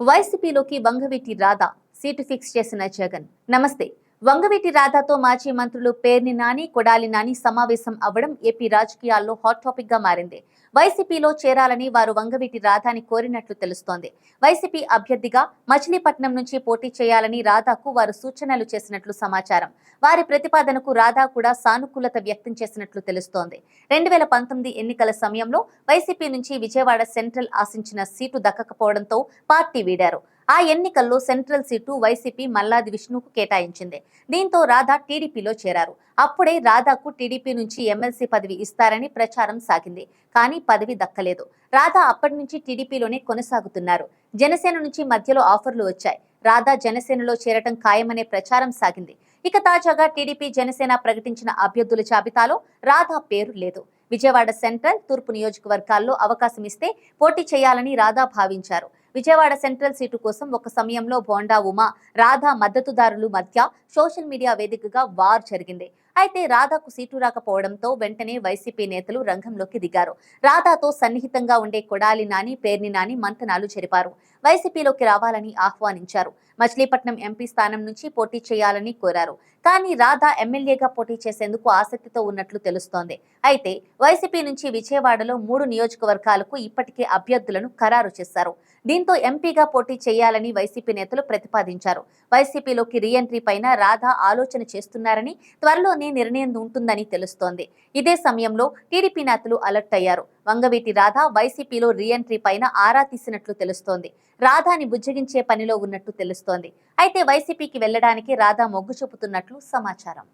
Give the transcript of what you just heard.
వైసీపీలోకి Vangaveeti Radha seat fix చేసిన జగన్. నమస్తే. వంగవీటి రాధాతో మాజీ మంత్రులు పేర్ని నాని కొడాలి నాని సమావేశం అవ్వడం ఏపీ రాజకీయాల్లో హాట్ టాపిక్గా మారింది. వైసీపీలో చేరాలని వారు వంగవీటి రాధాని కోరినట్లు తెలుస్తోంది. వైసీపీ అభ్యర్థిగా మచిలీపట్నం నుంచి పోటీ చేయాలని రాధాకు వారు సూచనలు చేసినట్లు సమాచారం. వారి ప్రతిపాదనకు రాధా కూడా సానుకూలత వ్యక్తం చేసినట్లు తెలుస్తోంది. రెండు వేల పంతొమ్మిది ఎన్నికల సమయంలో వైసీపీ నుంచి విజయవాడ సెంట్రల్ ఆశించిన సీటు దక్కకపోవడంతో పార్టీ వీడారు. ఆ ఎన్నికల్లో సెంట్రల్ సీటు వైసీపీ మల్లాది విష్ణుకు కేటాయించింది. దీంతో రాధా టీడీపీలో చేరారు. అప్పుడే రాధాకు టీడీపీ నుంచి ఎమ్మెల్సీ పదవి ఇస్తారని ప్రచారం సాగింది. కానీ పదవి దక్కలేదు. రాధా అప్పటి నుంచి టీడీపీలోనే కొనసాగుతున్నారు. జనసేన నుంచి మధ్యలో ఆఫర్లు వచ్చాయి. రాధా జనసేనలో చేరటం ఖాయమనే ప్రచారం సాగింది. ఇక తాజాగా టీడీపీ జనసేన ప్రకటించిన అభ్యర్థుల జాబితాలో రాధా పేరు లేదు. విజయవాడ సెంట్రల్ తూర్పు నియోజకవర్గాల్లో అవకాశం ఇస్తే పోటీ చేయాలని రాధా భావించారు. విజయవాడ సెంట్రల్ సీటు కోసం ఒక సమయంలో బోండా ఉమా రాధా మద్దతుదారులు మధ్య సోషల్ మీడియా వేదికగా వార్ జరిగింది. అయితే రాధాకు సీటు రాకపోవడంతో వెంటనే వైసీపీ నేతలు రంగంలోకి దిగారు. రాధాతో సన్నిహితంగా ఉండే కొడాలి నాని పేర్ని నాని మంతనాలు జరిపారు. వైసీపీలోకి రావాలని ఆహ్వానించారు. మచిలీపట్నం ఎంపీ స్థానం నుంచి పోటీ చేయాలని కోరారు. కానీ రాధా ఎమ్మెల్యేగా పోటీ చేసేందుకు ఆసక్తితో ఉన్నట్లు తెలుస్తోంది. అయితే వైసీపీ నుంచి విజయవాడలో మూడు నియోజకవర్గాలకు ఇప్పటికే అభ్యర్థులను ఖరారు చేశారు. దీంతో ఎంపీగా పోటీ చేయాలని వైసీపీ నేతలు ప్రతిపాదించారు. వైసీపీలోకి రీఎంట్రీ పైన రాధా ఆలోచన చేస్తున్నారని త్వరలోనే నిర్ణయం ఉంటుందని తెలుస్తోంది. ఇదే సమయంలో టీడీపీ నేతలు అలర్ట్ అయ్యారు. వంగవీటి రాధా వైసీపీలో రీఎంట్రీ పైన ఆరా తీసినట్లు తెలుస్తోంది. రాధాని బుజ్జగించే పనిలో ఉన్నట్టు తెలుస్తోంది. అయితే వైసీపీకి వెళ్ళడానికి రాధా మొగ్గు చూపుతున్నట్లు సమాచారం.